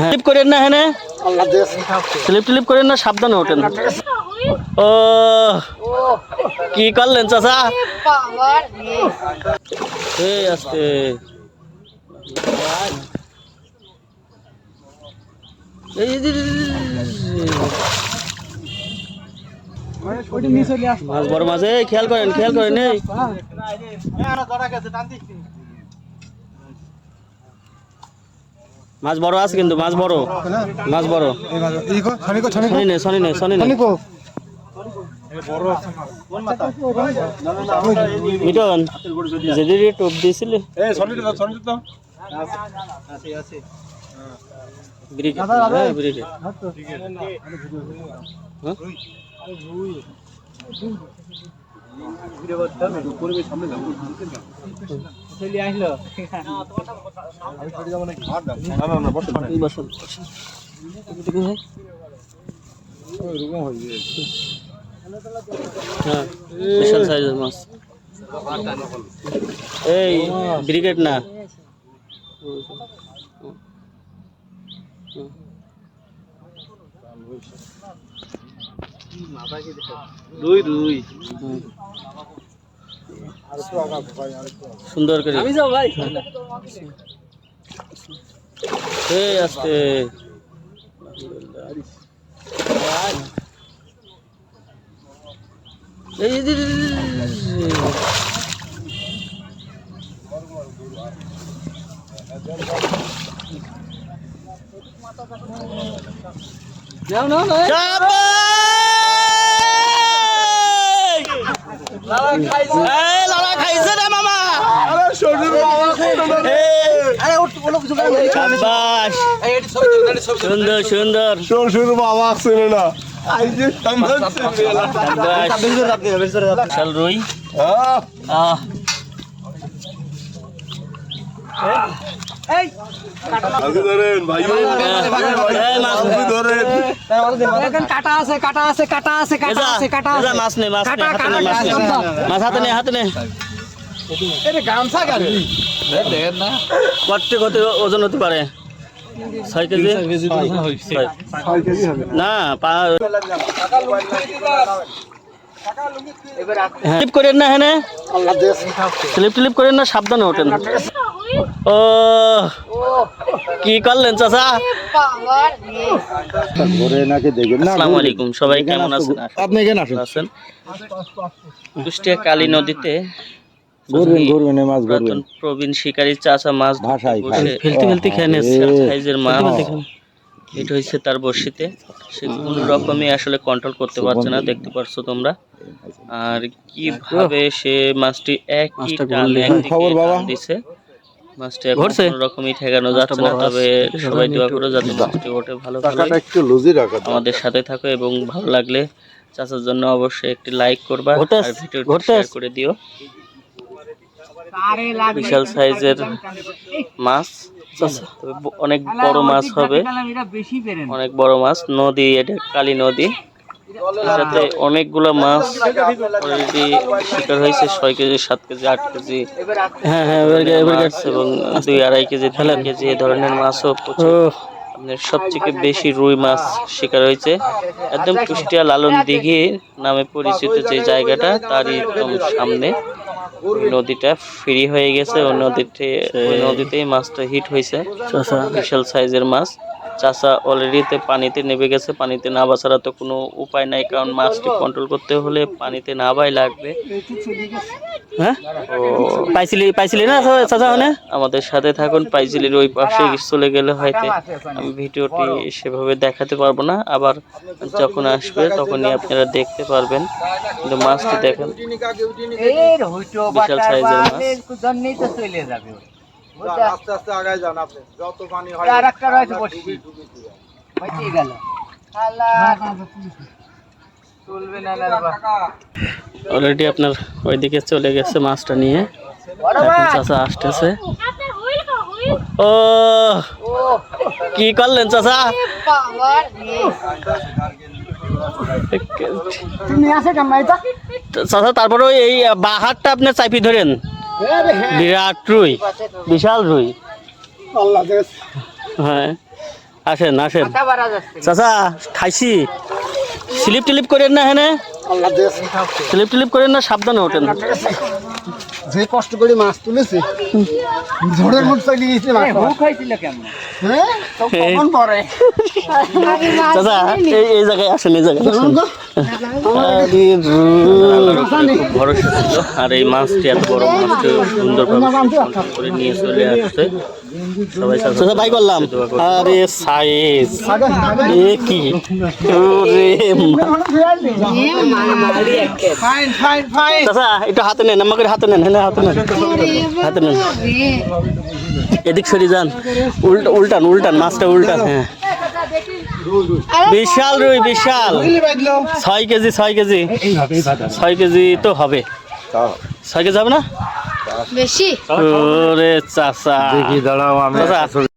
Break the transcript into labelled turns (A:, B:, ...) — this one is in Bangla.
A: স্লিপ করেন না হ্যাঁ স্লিপ টিলিপ করেন না, সাবধানে ওঠেন। ও, কি করলেন চাচা? এই আস্তে। এই খেয়াল করেন খেয়াল করেন মাছ বড় আছে কিন্তু, মাছ বড়। মাছ বড়। শনি নে শনি নে শনি নে। মিটন যেদি টোপ দিয়েছিলে। এই বসুন এদিকে ভাই। হ্যাঁ বিশাল সাইজের মাছ। এই ব্রিগেড না।
B: দুই দুই।
A: সুন্দর করে।
B: আমি যাও ভাই।
A: এই আস্তে। এই
B: নাও নাও নাও লালা খাইছে
A: এই লালা খাইছে রে মামা
B: আরে ওট ওলো কিছু করে
A: শাবাশ
B: এই এটি ছবি তুল এটি ছবি তুল
A: সুন্দর সুন্দর।
C: শ্বশুর বাবা ছিল না।
A: রুই। আহ।
B: এই
C: আগে ধরেন ভাই।
A: এই মাছ
C: ধরেন।
B: দেখেন কাটা আছে কাটা আছে কাটা আছে কাটা আছে কাটা আছে।
A: মাছ নে মাছ নে
B: কাটা,
A: হাতে নে
B: কাটা,
A: মাছ নে
B: কাটা।
A: মাছ হাতে নে হাতে নে
B: গামছা গাড়ি। দেখেন না।
A: কত কত ওজন হতে পারে। ছয় কেজি? না পা করেন না হ্যাঁ স্লিপ টিলিপ করেন না সাবধানে ওঠেন। ও কি করলেন চাচা?
C: ধরে নাকি দেখেন না
A: আসসালামু আলাইকুম সবাই কেমন আছেন?
C: আপনি এখানে
A: আছেন? কুষ্টিয়া কালী নদীতে
C: ঘুরবেন ঘুরবেন মাছ ঘুরবেন।
A: প্রবীণ শিকারী চাচা মাছ
C: ভাষায়
A: ফেলতে ফেলতে খেয়ে নিয়েছে। সাইজের মাছ হিট হয়েছে তার বড়শিতে। সে কোনো রকমই আসলে কন্ট্রোল করতে পারছে না দেখতে পারছ তোমরা। আর কীভাবে সে মাছটি একই
C: খবর বাবা?
A: দিছে। মাছটি কোনো রকমই ঠেকানো যাচ্ছে না তবে সবাই দোয়া করো যাতে মাছটি ওঠে ভালো
C: একটু লুজি রাখা।
A: আমাদের সাথে থাকো এবং ভালো লাগলে চাচার জন্য অবশ্যই একটি লাইক করবা আর ভিডিওটি শেয়ার করে দিও। বিশাল সাইজের মাছ অনেক বড় মাছ হবে। অনেক বড় মাছ নদী এটা কালী নদী। সাথে অনেকগুলো মাছ অলরেডি শিকার হয়েছে ছয় কেজি সাত কেজি আট কেজি হ্যাঁ হ্যাঁ এবং দুই আড়াই কেজি তিন কেজি এ ধরনের মাছও সবথেকে বেশি রুই মাছ শিকার হয়েছে। একদম কুষ্টিয়া লালন দিঘি নামে পরিচিত যে জায়গাটা তারই একদম সামনে। নদীটা ফ্রি হয়ে গেছে। ওই নদীতে নদীতেই মাছটা হিট হয়েছে। বিশাল সাইজের মাছ। চাষা অলরেডিতে পানিতে নেমে গেছে পানিতে নাবা ছাড়া তো কোনো উপায় নাই কারণ মাছটি কন্ট্রোল করতে হলে পানিতে নাবাই লাগবে। হ্যাঁ? ও পাইছিলি পাইছিলি না চাচা মানে আমাদের সাথে থাকুন পাইছিলির ওই পাশে চলে গেলে হয়তো আমি ভিডিওটি সেভাবে দেখাতে পারব না আবার যখন আসবে তখনই আপনারা দেখতে পারবেন। কিন্তু মাছটি দেখেন। বিশাল সাইজের মাছ।
C: আস্তে আস্তে আগায় যান আপনি। যত পানি হয়
B: আর একটা রয়েছে বসি বাঁচিয়ে গেল। চলবে না না রে বাবা।
A: অলরেডি আপনার ওইদিকে চলে গেছে মাছটা নিয়ে। এখন চাচা আসতেছে। ও কি করলেন চাচা চাচা তারপরে ওই এই বাহারটা আপনি চাপি ধরেন। বিরাট রুই বিশাল রুই। হ্যাঁ আসেন আসেন।
B: মাথা
A: চাচা খাইছি। স্লিপ টিলিপ করেন না হ্যাঁ স্লিপ টিলিপ করেন না সাবধানে ওঠেন।
D: যে কষ্ট করে মাছ তুলেছে ঝড়ের মুখ চলে হ্যাঁ? তো
A: এই- এই এই জায়গায় আসেন এই জায়গায় আসেন। আরে রুই, খুব ভরসা ছিল আর এই মাছটি এত বড় মাছটি সুন্দরভাবে করে নিয়ে চলে আসছে। সবাই ভাই করলাম। আরে সাইজ। এ কি? ওরে
D: ফাইন ফাইন ফাইন
A: একটু হাতে নেন আমাকে হাতে নেন হ্যাঁ হাতে নেন। হাতে নেন। এদিক সরে যান। উল্টা উল্টান উল্টান মাছটা উল্টান হ্যাঁ। বিশাল রুই বিশাল। ছয় কেজি ছয় কেজি। ছয় কেজি তো হবে। ছয় কেজি হবে না?
E: বেশি?
A: ওরে চাচা।
C: কি দাঁড়াও আমি
A: চাচা